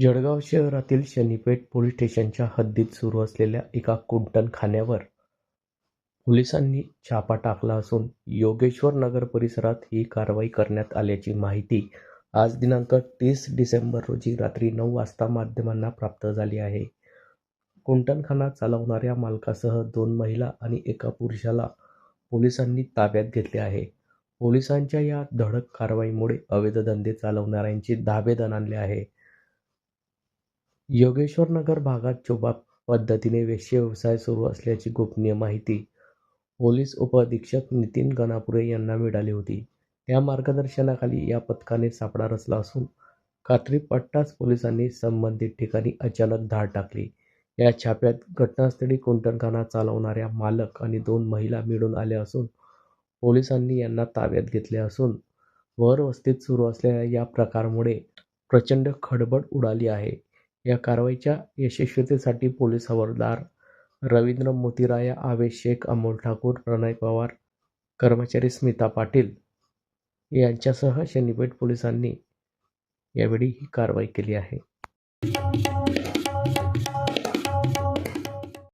जळगाव शहरातील शनीपेठ पोलीस स्टेशनच्या हद्दीत सुरू असलेल्या एका कुंटणखान्यावर पोलिसांनी छापा टाकला असून योगेश्वर नगर परिसरात ही कारवाई करण्यात आल्याची माहिती आज दिनांक तीस डिसेंबर रोजी रात्री नऊ वाजता माध्यमांना प्राप्त झाली आहे. कुंटणखाना चालवणाऱ्या मालकासह दोन महिला आणि एका पुरुषाला पोलिसांनी ताब्यात घेतले आहे. पोलिसांच्या या धडक कारवाईमुळे अवैध धंदे चालवणाऱ्यांची धाबेदण दणाणले आहे. योगेश्वरनगर भागात चोबा पद्धतीने वेश्य व्यवसाय सुरू असल्याची गोपनीय माहिती पोलीस उपअधीक्षक नितीन गणापुरे यांना मिळाली होती. या मार्गदर्शनाखाली या पथकाने सापळा रचला असून कात्री पट्टाच पोलिसांनी संबंधित ठिकाणी अचानक धाड टाकली. या छाप्यात घटनास्थळी कुंटणखाना चालवणाऱ्या मालक आणि दोन महिला मिळून आल्या असून पोलिसांनी यांना ताब्यात घेतले असून वर वस्तीत सुरू असलेल्या या प्रकारामुळे प्रचंड खळबळ उडाली आहे. या कारवाईच्या यशस्वीतेसाठी पोलीस हवालदार रवींद्र मोतीराया आवेश शेख अमोल ठाकूर प्रणय पवार कर्मचारी स्मिता पाटील यांच्यासह शनीपेठ पोलिसांनी यावेळी ही कारवाई केली आहे.